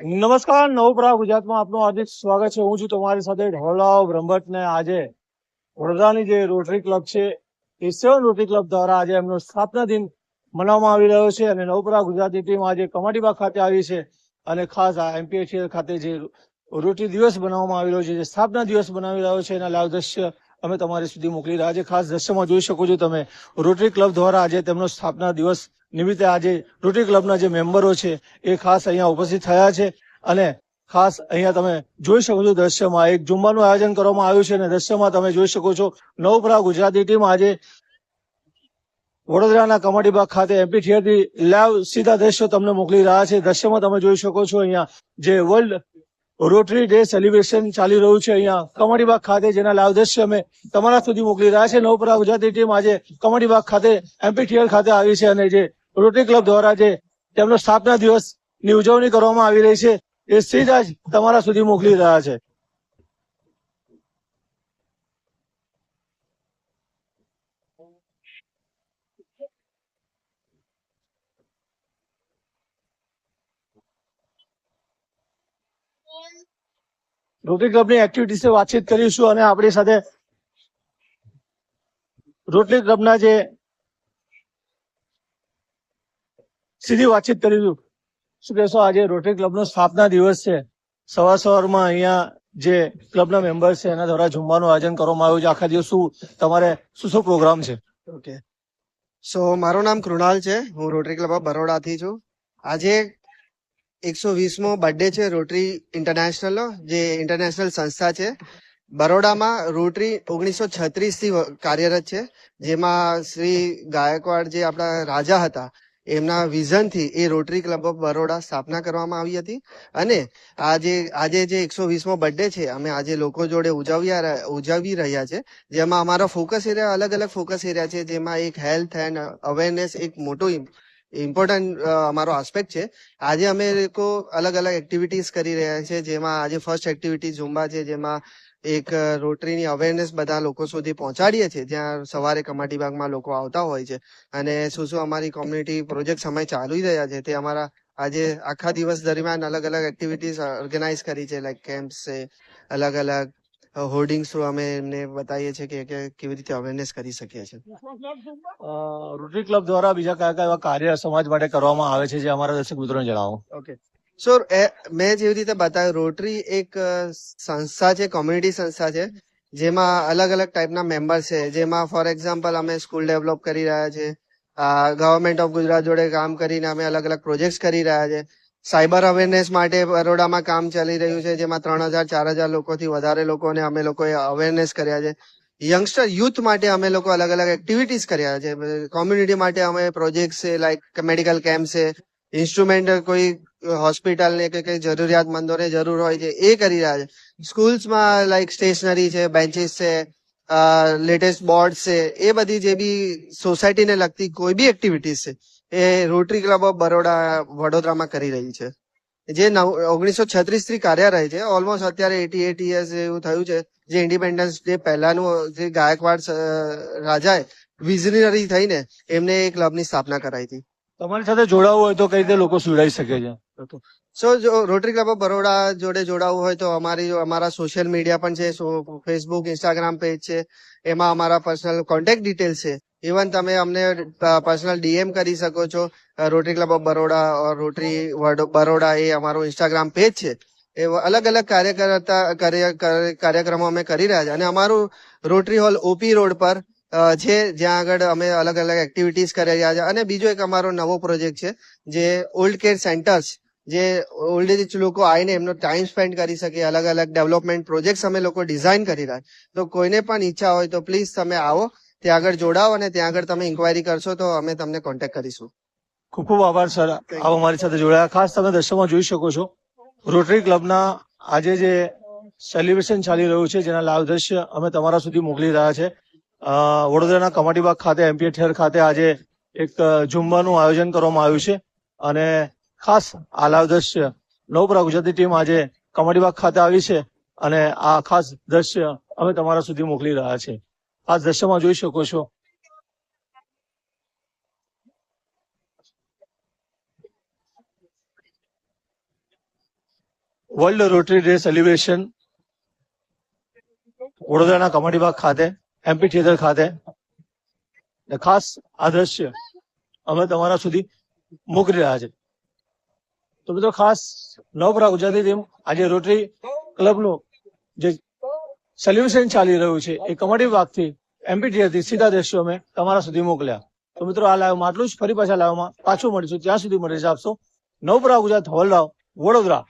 નમસ્કાર નવપ્રા ગુજરાતમાં આપનું હાર્દિક સ્વાગત છે. હું છું તમારી સાથે ઢોલાવ બ્રહ્મભટ્ટ ને આજે વડોદરાની જે રોટરી ક્લબ છે એ સેવન રોટરી ક્લબ દ્વારા આજે એમનો સ્થાપના દિન મનાવવામાં આવી રહ્યો છે અને નવપરા ગુજરાતની ટીમ આજે કમાટીબાગ ખાતે આવી છે અને ખાસ આ એમપીએચએલ ખાતે જે રોટરી દિવસ બનાવવામાં આવી રહ્યો છે, જે સ્થાપના દિવસ બનાવી રહ્યો છે, એના લાઈવ દ્રશ્ય અમે તમારી સુધી મોકલી રહ્યા છે ખાસ દ્રશ્યમાં જોઈ શકો છો તમે. રોટરી ક્લબ દ્વારા આજે તેમનો સ્થાપના દિવસ નિમિત્તે આજે રોટરી ક્લબના જે મેમ્બરો છે એ ખાસ અહીંયા ઉપસ્થિત થયા છે. અને ખાસ અહીંયા તમે જોઈ શકો છો દ્રશ્યમાં એક જુમ્માનું આયોજન કરવામાં આવ્યું છે અને દ્રશ્યમાં તમે જોઈ શકો છો નવપરા ગુજરાતી ટીમ આજે વડોદરાના કમાટીબાગ ખાતે એમપી થિયેટરથી લાઈવ સીધા દ્રશ્યો તમને મોકલી રહ્યા છે. દ્રશ્યમાં તમે જોઈ શકો છો અહીંયા જે વર્લ્ડ રોટરી ડે સેલિબ્રેશન ચાલી રહ્યું છે અહીંયા. કમાટીબાગ ખાતે, જેના લાઈવ દ્રશ્ય અમે તમારા સુધી મોકલી રહ્યા છે નવપરા ગુજરાતી ટીમ આજે કમાટીબાગ ખાતે એમપી થિયેટર ખાતે આવી છે અને જે રોટરી ક્લબ દ્વારા જે તેમનો સ્થાપના દિવસની ઉજવણી કરવામાં આવી રહી છે, એ સીધા જ તમારા સુધી મોકલી રહ્યા છે. રોટરી ક્લબની એક્ટિવિટી વિશે વાતચીત કરીશું અને આપણી સાથે રોટરી ક્લબના જે સીધી વાતચીત કરીશું. શું કહેશો? આજે રોટરી ક્લબનો સ્થાપના દિવસ છે. સવાર સવારમાં અહીંયા જે ક્લબના મેમ્બર છે, એના દ્વારા જમવાનું આયોજન કરવામાં આવ્યું છે. આખા દિવસ શું તમારે શું શું પ્રોગ્રામ છે? ઓકે સો મારું નામ કૃણાલ છે. હું રોટરી ક્લબ ઓફ બરોડાથી છું. આજે એકસો વીસમો બર્થડે છે રોટરી ઇન્ટરનેશનલનો જે ઇન્ટરનેશનલ સંસ્થા છે. બરોડામાં રોટરી ઓગણીસો છત્રીસથી કાર્યરત છે. જેમાં શ્રી ગાયકવાડ જે આપણા રાજા હતા, એમના વિઝનથી એ રોટરી ક્લબ ઓફ બરોડા સ્થાપના કરવામાં આવી હતી. અને આજે આજે જે એકસો વીસમો બર્થડે છે, અમે આજે લોકો જોડે ઉજવ્યા ઉજવી રહ્યા છે. જેમાં અમારો ફોકસ એરિયા અલગ અલગ ફોકસ એરિયા છે, જેમાં એક હેલ્થ એન્ડ અવેરનેસ એક મોટો ઇમ્પોર્ટન્ટ અમારો આસ્પેક્ટ છે. આજે અમે લોકો અલગ અલગ એક્ટિવિટીઝ કરી રહ્યા છે જેમાં આજે ફર્સ્ટ એક્ટિવિટી ઝુંબા છે, જેમાં એક રોટરીની અવેરનેસ બધા લોકો સુધી પહોંચાડીએ છીએ. જ્યાં સવારે કમાટી બાગમાં લોકો આવતા હોય છે. અને શું શું અમારી કોમ્યુનિટી પ્રોજેક્ટ સમય ચાલુ રહ્યા છે તે અમારા આજે આખા દિવસ દરમિયાન અલગ અલગ એક્ટિવિટીઝ ઓર્ગેનાઇઝ કરી છે. લાઈક કેમ્પ છે, અલગ અલગ હોર્ડિંગ્સ થ્રુ અમે એમને બતાવીએ છીએ કે કેવી રીતે અવેરનેસ કરી શકીએ છીએ. રોટરી ક્લબ દ્વારા બીજા કયા કયા એવા કાર્ય સમાજ માટે કરવામાં આવે છે જે અમારા દર્શક મિત્રોને જણાવો? ઓકે સો મેં જેવી રીતે બતાવ્યું રોટરી એક સંસ્થા છે કોમ્યુનિટી સંસ્થા છે જેમાં અલગ અલગ ટાઈપના મેમ્બર છે. જેમાં ફોર એક્ઝામ્પલ અમે સ્કૂલ ડેવલપ કરી રહ્યા છે ગવર્મેન્ટ ઓફ ગુજરાત જોડે કામ કરીને અમે અલગ અલગ પ્રોજેક્ટ્સ કરી રહ્યા છે. સાયબર અવેરનેસ માટે બરોડામાં કામ ચાલી રહ્યું છે, જેમાં ત્રણ હજાર, ચાર હજાર લોકોથી વધારે લોકોને અમે લોકોએ અવેરનેસ કર્યા છે. યંગસ્ટર યુથ માટે અમે લોકો અલગ અલગ એક્ટિવિટીઝ કર્યા છે. કોમ્યુનિટી માટે અમે પ્રોજેક્ટ છે, લાઈક મેડિકલ કેમ્પ છે, ઇન્સ્ટ્રુમેન્ટ કોઈ હોસ્પિટલ ને કે કઈ જરૂરિયાતમંદોને જરૂર હોય છે, એ કરી રહ્યા છે. સ્કૂલ્સમાં લાઈક સ્ટેશનરી છે, બેન્ચીસ છે લેટેસ્ટ બોર્ડ છે એ બધી જે બી સોસાયટીને લગતી કોઈ બી એક્ટિવિટીઝ છે એ રોટરી ક્લબ ઓફ બરોડા વડોદરામાં કરી રહી છે. જે નવ ઓગણીસો છત્રીસથી કાર્યરત છે ઓલમોસ્ટ અત્યારે એટી એટ ઇયર્સ એવું થયું છે જે ઇન્ડિપેન્ડન્સ ડે પહેલાનું જે ગાયકવાડ રાજાએ વિઝનરી થઈને એમને એ ક્લબની સ્થાપના કરાઈ હતી. તમારી સાથે જોડાવવું હોય તો કઈ રીતે લોકો જોડાઈ શકે છે? સો જો રોટરી ક્લબ ઓફ બરોડા જોડે જોડાવવું હોય તો અમારી અમારા સોશિયલ મીડિયા પણ છે. ફેસબુક ઇન્સ્ટાગ્રામ પેજ છે. એમાં અમારા પર્સનલ કોન્ટેક્ટ ડિટેલ્સ છે. ઇવન તમે અમને પર્સનલ ડીએમ કરી શકો છો. Rotary Club of Baroda or Rotary Baroda એ અમારું ઇન્સ્ટાગ્રામ પેજ છે. એ અલગ અલગ કાર્યકર્તા, કાર્ય- કાર્ય- કાર્યક્રમો અમે કરી રહ્યા છે. અને અમારું રોટરી હોલ ઓપી રોડ પર છે. જ્યાં આગળ અમે અલગ અલગ એક્ટિવિટીઝ કરી રહ્યા છે. અને બીજો એક અમારો નવો પ્રોજેક્ટ છે, જે ઓલ્ડ કેર સેન્ટર્સ જે ઓલ્ડ એજ લોકો આવીને એમનો ટાઈમ સ્પેન્ડ કરી શકે અલગ અલગ ડેવલપમેન્ટ પ્રોજેક્ટ્સ અમે લોકો ડિઝાઇન કરી રહ્યા તો કોઈને પણ ઈચ્છા હોય તો પ્લીઝ તમે આવો ત્યાં આગળ જોડાઓ અને ત્યાં આગળ તમે ઇન્ક્વાયરી કરશો તો અમે તમને કોન્ટેક્ટ કરીશું. ખૂબ ખૂબ આભાર સર. આવો અમારી સાથે જોડાયા. ખાસ તમે દ્રશ્યમાં જોઈ શકો છો રોટરી ક્લબના આજે જે સેલિબ્રેશન ચાલી રહ્યું છે જેના લાઈવ દ્રશ્ય અમે તમારા સુધી મોકલી રહ્યા છે. વડોદરાના કમાટીબાગ ખાતે એમપી ઠેર ખાતે આજે એક ઝુંબાનું આયોજન કરવામાં આવ્યું છે. અને ખાસ આ લાઈવ દ્રશ્ય નવપરા ગુજરાતી ટીમ આજે કમાટીબાગ ખાતે આવી છે અને આ ખાસ દ્રશ્ય અમે તમારા સુધી મોકલી રહ્યા છે આ દ્રશ્યમાં જોઈ શકો છો. વર્લ્ડ રોટરી ડે સેલિબ્રેશન વડોદરાના કમાટી ખાતે એમપી થિયેટર ખાતે. ખાસ આ દ્રશ્ય અમે તમારા સુધી મોકલી રહ્યા છે તો મિત્રો ખાસ નવપરા ગુજરાતી ટીમ આજે રોટરી ક્લબનું જે સોલ્યુશન ચાલી રહ્યું છે, એ કમાટી વાગથી એમપીટીએથી સીધા દ્રશ્યો અમે તમારા સુધી મોકલ્યા. તો મિત્રો આ લાઈવમાં આટલું જ, ફરી પાછા લાઈવમાં પાછું મળીશું, ત્યાં સુધી મને રજા આપશો. નવપરા ગુજરાત હોલરાવ વડોદરા.